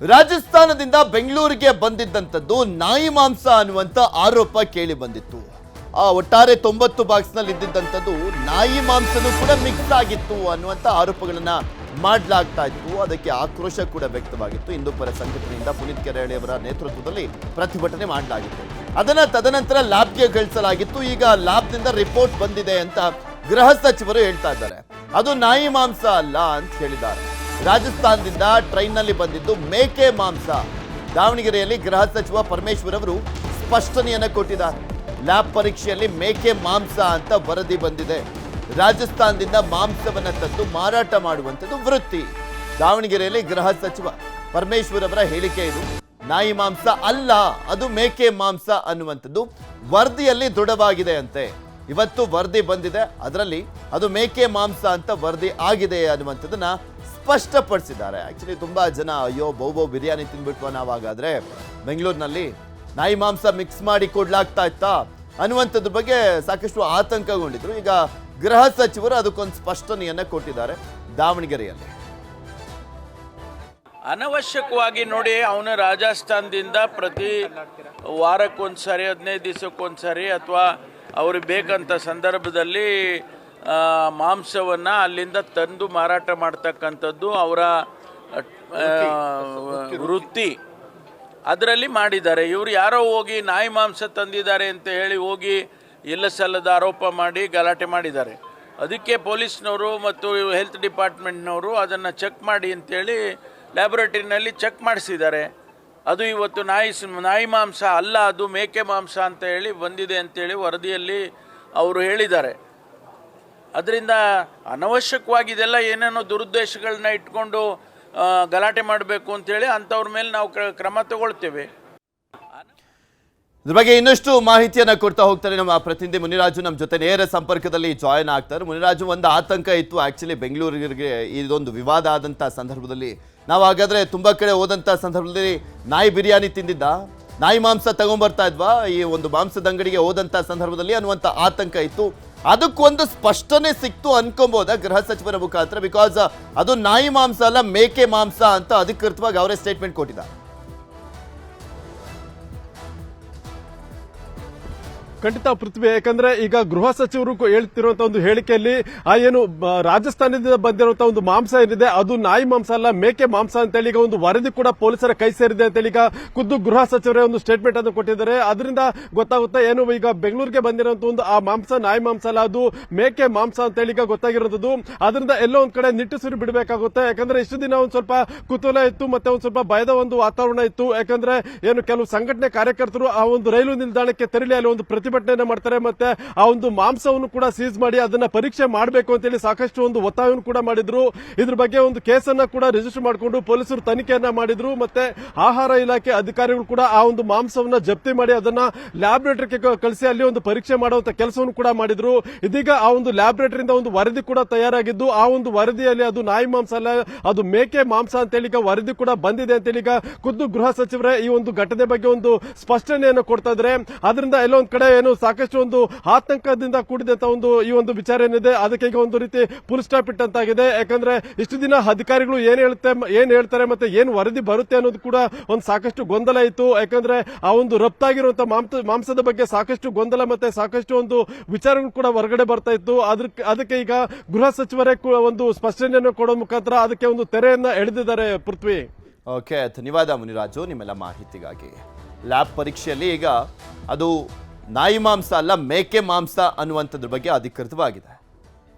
ರಾಜಸ್ಥಾನದಿಂದ ಬೆಂಗಳೂರಿಗೆ ಬಂದಿದ್ದಂಥದ್ದು ನಾಯಿ ಮಾಂಸ ಅನ್ನುವಂಥ ಆರೋಪ ಕೇಳಿ ಬಂದಿತ್ತು. ಆ ಒಟ್ಟಾರೆ ತೊಂಬತ್ತು ಬಾಕ್ಸ್ನಲ್ಲಿ ಇದ್ದಿದ್ದಂಥದ್ದು ನಾಯಿ ಮಾಂಸನೂ ಕೂಡ ಮಿಕ್ಸ್ ಆಗಿತ್ತು ಅನ್ನುವಂಥ ಆರೋಪಗಳನ್ನು ಮಾಡಲಾಗ್ತಾ ಇತ್ತು. ಅದಕ್ಕೆ ಆಕ್ರೋಶ ಕೂಡ ವ್ಯಕ್ತವಾಗಿತ್ತು. ಹಿಂದೂಪರ ಸಂಘಟನೆಯಿಂದ ಪುನೀತ್ ಕೆರಳಿ ಅವರ ನೇತೃತ್ವದಲ್ಲಿ ಪ್ರತಿಭಟನೆ ಮಾಡಲಾಗಿತ್ತು. ಅದನ್ನ ತದನಂತರ ಲ್ಯಾಬ್ಗೆ ಕಳಿಸಲಾಗಿತ್ತು ಈಗ ಲ್ಯಾಬ್ನಿಂದ ರಿಪೋರ್ಟ್ ಬಂದಿದೆ ಅಂತ ಗೃಹ ಸಚಿವರು ಹೇಳ್ತಾ ಇದ್ದಾರೆ. ಅದು ನಾಯಿ ಮಾಂಸ ಅಲ್ಲ ಅಂತ ಹೇಳಿದ್ದಾರೆ. ರಾಜಸ್ಥಾನದಿಂದ ಟ್ರೈನ್ನಲ್ಲಿ ಬಂದಿದ್ದು ಮೇಕೆ ಮಾಂಸ. ದಾವಣಗೆರೆಯಲ್ಲಿ ಗೃಹ ಸಚಿವ ಪರಮೇಶ್ವರ್ ಅವರು ಸ್ಪಷ್ಟನೆಯನ್ನು ಕೊಟ್ಟಿದ್ದಾರೆ. ಲ್ಯಾಬ್ ಪರೀಕ್ಷೆಯಲ್ಲಿ ಮೇಕೆ ಮಾಂಸ ಅಂತ ವರದಿ ಬಂದಿದೆ. ರಾಜಸ್ಥಾನದಿಂದ ಮಾಂಸವನ್ನು ತಂದು ಮಾರಾಟ ಮಾಡುವಂಥದ್ದು ವೃತ್ತಿ. ದಾವಣಗೆರೆಯಲ್ಲಿ ಗೃಹ ಸಚಿವ ಪರಮೇಶ್ವರ್ ಅವರ ಹೇಳಿಕೆ ಇದು. ನಾಯಿ ಮಾಂಸ ಅಲ್ಲ, ಅದು ಮೇಕೆ ಮಾಂಸ ಅನ್ನುವಂಥದ್ದು ವರದಿಯಲ್ಲಿ ದೃಢವಾಗಿದೆ ಅಂತೆ. ಇವತ್ತು ವರದಿ ಬಂದಿದೆ, ಅದರಲ್ಲಿ ಅದು ಮೇಕೆ ಮಾಂಸ ಅಂತ ವರದಿ ಆಗಿದೆ ಅನ್ನುವಂಥದ್ದನ್ನ ಸ್ಪಷ್ಟಪಡಿಸಿದ್ದಾರೆ. ಆ್ಯಕ್ಚುಲಿ ತುಂಬ ಜನ, ಅಯ್ಯೋ ಬೌಬೋ ಬಿರಿಯಾನಿ ತಿನ್ಬಿಟ್ವ ನಾವಾಗಾದರೆ? ಬೆಂಗಳೂರಿನಲ್ಲಿ ನಾಯಿ ಮಾಂಸ ಮಿಕ್ಸ್ ಮಾಡಿ ಕೊಡ್ಲಾಗ್ತಾ ಇತ್ತಾ. ಅನ್ನುವಂಥದ್ರ ಬಗ್ಗೆ ಸಾಕಷ್ಟು ಆತಂಕಗೊಂಡಿದ್ರು. ಈಗ ಗೃಹ ಸಚಿವರು ಅದಕ್ಕೊಂದು ಸ್ಪಷ್ಟನೆಯನ್ನು ಕೊಟ್ಟಿದ್ದಾರೆ ದಾವಣಗೆರೆಯಲ್ಲಿ. ಅನವಶ್ಯಕವಾಗಿ ನೋಡಿ, ಅವನು ರಾಜಸ್ಥಾನದಿಂದ ಪ್ರತಿ ವಾರಕ್ಕೊಂದ್ಸರಿ, ಹದಿನೈದು ದಿವಸಕ್ಕೊಂದ್ಸರಿ ಅಥವಾ ಅವ್ರಿಗೆ ಬೇಕಂತ ಸಂದರ್ಭದಲ್ಲಿ ಮಾಂಸವನ್ನು ಅಲ್ಲಿಂದ ತಂದು ಮಾರಾಟ ಮಾಡ್ತಕ್ಕಂಥದ್ದು ಅವರ ವೃತ್ತಿ. ಅದರಲ್ಲಿ ಮಾಡಿದ್ದಾರೆ. ಇವರು ಯಾರೋ ಹೋಗಿ ನಾಯಿ ಮಾಂಸ ತಂದಿದ್ದಾರೆ ಅಂತ ಹೇಳಿ ಹೋಗಿ ಇಲ್ಲ ಸಲ್ಲದ ಆರೋಪ ಮಾಡಿ ಗಲಾಟೆ ಮಾಡಿದ್ದಾರೆ. ಅದಕ್ಕೆ ಪೊಲೀಸ್ನವರು ಮತ್ತು ಹೆಲ್ತ್ ಡಿಪಾರ್ಟ್ಮೆಂಟ್ನವರು ಅದನ್ನು ಚೆಕ್ ಮಾಡಿ ಅಂತೇಳಿ ಲ್ಯಾಬೊರೇಟರಿನಲ್ಲಿ ಚೆಕ್ ಮಾಡಿಸಿದ್ದಾರೆ. ಅದು ಇವತ್ತು ನಾಯಿ ನಾಯಿ ಮಾಂಸ ಅಲ್ಲ ಅದು ಮೇಕೆ ಮಾಂಸ ಅಂತ ಹೇಳಿ ಬಂದಿದೆ ಅಂತೇಳಿ ವರದಿಯಲ್ಲಿ ಅವರು ಹೇಳಿದ್ದಾರೆ. ಅದರಿಂದ ಅನವಶ್ಯಕವಾಗಿ ಇದೆಲ್ಲ ಏನೇನೋ ದುರುದ್ದೇಶಗಳನ್ನ ಇಟ್ಕೊಂಡು ಗಲಾಟೆ ಮಾಡಬೇಕು ಅಂತೇಳಿ ಅಂಥವ್ರ ಮೇಲೆ ನಾವು ಕ್ರ- ಕ್ರಮ ತಗೊಳ್ತೇವೆ. ಇದ್ರ ಬಗ್ಗೆ ಇನ್ನಷ್ಟು ಮಾಹಿತಿಯನ್ನು ಕೊಡ್ತಾ ಹೋಗ್ತಾರೆ ನಮ್ಮ ಪ್ರತಿನಿಧಿ ಮುನಿರಾಜು. ನಮ್ಮ ಜೊತೆ ನೇರ ಸಂಪರ್ಕದಲ್ಲಿ ಜಾಯ್ನ್ ಆಗ್ತಾರೆ. ಮುನಿರಾಜು, ಒಂದು ಆತಂಕ ಇತ್ತು. ಆ್ಯಕ್ಚುಲಿ ಬೆಂಗಳೂರಿಗೆ ಇದೊಂದು ವಿವಾದ ಆದಂಥ ಸಂದರ್ಭದಲ್ಲಿ. ನಾವು ಹಾಗಾದರೆ ತುಂಬ ಕಡೆ ಹೋದಂಥ ಸಂದರ್ಭದಲ್ಲಿ ನಾಯಿ ಬಿರಿಯಾನಿ ತಿಂದಿದ್ದ? ನಾಯಿ ಮಾಂಸ ತಗೊಂಡ್ಬರ್ತಾ ಇದ್ವಾ? ಈ ಒಂದು ಮಾಂಸದ ಅಂಗಡಿಗೆ ಹೋದಂಥ ಸಂದರ್ಭದಲ್ಲಿ ಅನ್ನುವಂಥ ಆತಂಕ ಇತ್ತು. ಅದಕ್ಕೊಂದು ಸ್ಪಷ್ಟನೆ ಸಿಕ್ತು ಅನ್ಕೊಬೋದ ಗೃಹ ಸಚಿವರ ಮುಖಾಂತರ ಬಿಕಾಸ್ ಅದು ನಾಯಿ ಮಾಂಸ ಅಲ್ಲ, ಮೇಕೆ ಮಾಂಸ ಅಂತ ಅಧಿಕೃತವಾಗಿ ಅವರೇ ಸ್ಟೇಟ್ಮೆಂಟ್ ಕೊಟ್ಟಿದ್ದಾರೆ. ಖಂಡಿತ ಪೃಥ್ವಿ, ಯಾಕಂದ್ರೆ ಈಗ ಗೃಹ ಸಚಿವರು ಹೇಳ್ತಿರುವಂತ ಒಂದು ಹೇಳಿಕೆಯಲ್ಲಿ, ಆ ಏನು ರಾಜಸ್ಥಾನದಿಂದ ಬಂದಿರುವಂತಹ ಒಂದು ಮಾಂಸ ಏನಿದೆ, ಅದು ನಾಯಿ ಮಾಂಸ ಅಲ್ಲ, ಮೇಕೆ ಮಾಂಸ ಅಂತೇಳಿ ಈಗ ಒಂದು ವರದಿ ಕೂಡ ಪೊಲೀಸರ ಕೈ ಸೇರಿದೆ ಅಂತೇಳಿ ಈಗ ಖುದ್ದು ಗೃಹ ಸಚಿವರೇ ಒಂದು ಸ್ಟೇಟ್ಮೆಂಟ್ ಅನ್ನು ಕೊಟ್ಟಿದ್ದಾರೆ. ಅದರಿಂದ ಗೊತ್ತಾಗುತ್ತೆ ಏನು, ಈಗ ಬೆಂಗಳೂರಿಗೆ ಬಂದಿರುವಂತ ಒಂದು, ಆ ಮಾಂಸ ನಾಯಿ ಮಾಂಸ ಅಲ್ಲ, ಅದು ಮೇಕೆ ಮಾಂಸ ಅಂತೇಳಿ ಈಗ ಗೊತ್ತಾಗಿರೋದು ಅದರಿಂದ ಎಲ್ಲೋ ಒಂದ್ ಕಡೆ ನಿಟ್ಟುಸಿರು ಬಿಡಬೇಕಾಗುತ್ತೆ. ಯಾಕಂದ್ರೆ ಇಷ್ಟು ದಿನ ಒಂದ್ ಸ್ವಲ್ಪ ಕುತೂಹಲ ಇತ್ತು, ಮತ್ತೆ ಒಂದ್ ಸ್ವಲ್ಪ ಭಯದ ಒಂದು ವಾತಾವರಣ ಇತ್ತು. ಯಾಕಂದ್ರೆ ಏನು, ಕೆಲವು ಸಂಘಟನೆ ಕಾರ್ಯಕರ್ತರು ಆ ಒಂದು ರೈಲು ನಿಲ್ದಾಣಕ್ಕೆ ತೆರಳಿ ಅಲ್ಲಿ ಒಂದು ಪ್ರತಿಭಟನೆ ಮಾಡ್ತಾರೆ ಮತ್ತೆ ಆ ಒಂದು ಮಾಂಸವನ್ನು ಕೂಡ ಸೀಸ್ ಮಾಡಿ ಅದನ್ನ ಪರೀಕ್ಷೆ ಮಾಡಬೇಕು ಅಂತೇಳಿ ಸಾಕಷ್ಟು ಒಂದು ಒತ್ತಾಯವನ್ನು ಕೂಡ ಮಾಡಿದ್ರು. ಇದ್ರ ಬಗ್ಗೆ ಒಂದು ಕೇಸನ್ನ ಕೂಡ ರಿಜಿಸ್ಟರ್ ಮಾಡಿಕೊಂಡು ಪೊಲೀಸರು ತನಿಖೆಯನ್ನ ಮಾಡಿದ್ರು ಮತ್ತೆ ಆಹಾರ ಇಲಾಖೆ ಅಧಿಕಾರಿಗಳು ಕೂಡ ಆ ಒಂದು ಮಾಂಸವನ್ನ ಜಪ್ತಿ ಮಾಡಿ ಅದನ್ನ ಲ್ಯಾಬೊರೇಟರಿಗೆ ಕಳಿಸಿ ಅಲ್ಲಿ ಒಂದು ಪರೀಕ್ಷೆ ಮಾಡುವಂತ ಕೆಲಸವನ್ನು ಕೂಡ ಮಾಡಿದ್ರು. ಇದೀಗ ಆ ಒಂದು ಲ್ಯಾಬೊರೇಟರಿಯಿಂದ ಒಂದು ವರದಿ ಕೂಡ ತಯಾರಾಗಿದ್ದು, ಆ ಒಂದು ವರದಿಯಲ್ಲಿ ಅದು ನಾಯಿ ಮಾಂಸ ಅಲ್ಲ, ಅದು ಮೇಕೆ ಮಾಂಸ ಅಂತೇಳಿ ಈಗ ವರದಿ ಕೂಡ ಬಂದಿದೆ ಅಂತೇಳಿ ಈಗ ಖುದ್ದು ಗೃಹ ಸಚಿವರೇ ಈ ಒಂದು ಘಟನೆ ಬಗ್ಗೆ ಒಂದು ಸ್ಪಷ್ಟನೆಯನ್ನು ಕೊಡ್ತಾ ಇದ್ರೆ ಅದರಿಂದ ಎಲ್ಲೊಂದ್ ಕಡೆ ಏನು ಸಾಕಷ್ಟು ಒಂದು ಆತಂಕದಿಂದ ಕೂಡಿದಂತ ಒಂದು ಈ ಒಂದು ವಿಚಾರ ಏನಿದೆ, ಅದಕ್ಕೆ ಈಗ ಒಂದು ರೀತಿ ಫುಲ್ ಸ್ಟಾಪ್ ಇಟ್ಟಂತಾಗಿದೆ. ಯಾಕಂದ್ರೆ ಇಷ್ಟು ದಿನ ಅಧಿಕಾರಿಗಳು ಏನ್ ಹೇಳುತ್ತೆ, ಏನ್ ಹೇಳ್ತಾರೆ ಮತ್ತೆ ಏನ್ ವರದಿ ಬರುತ್ತೆ ಅನ್ನೋದು ಕೂಡ ಒಂದು ಸಾಕಷ್ಟು ಗೊಂದಲ ಇತ್ತು. ಯಾಕಂದ್ರೆ ಆ ಒಂದು ರಫ್ತಾಗಿರುವಂತಹ ಮಾಂಸ, ಮಾಂಸದ ಬಗ್ಗೆ ಸಾಕಷ್ಟು ಗೊಂದಲ ಮತ್ತೆ ಸಾಕಷ್ಟು ಒಂದು ವಿಚಾರಗಳು ಕೂಡ ಹೊರಗಡೆ ಬರ್ತಾ ಇತ್ತು. ಅದಕ್ಕೆ ಈಗ ಗೃಹ ಸಚಿವರೇ ಒಂದು ಸ್ಪಷ್ಟನೆಯನ್ನು ಕೊಡೋ ಮುಖಾಂತರ ಅದಕ್ಕೆ ಒಂದು ತೆರೆಯನ್ನ ಎಳೆದಿದ್ದಾರೆ ಪೃಥ್ವಿ. ಓಕೆ, ಧನ್ಯವಾದ ಮುನಿರಾಜು ನಿಮ್ಮೆಲ್ಲ ಮಾಹಿತಿಗಾಗಿ. ಲ್ಯಾಬ್ ಪರೀಕ್ಷೆಯಲ್ಲಿ ಈಗ ಅದು ನಾಯಿ ಮಾಂಸ ಅಲ್ಲ ಮೇಕೆ ಮಾಂಸ ಅನ್ನುವಂಥದ್ರ ಬಗ್ಗೆ ಅಧಿಕೃತವಾಗಿದೆ.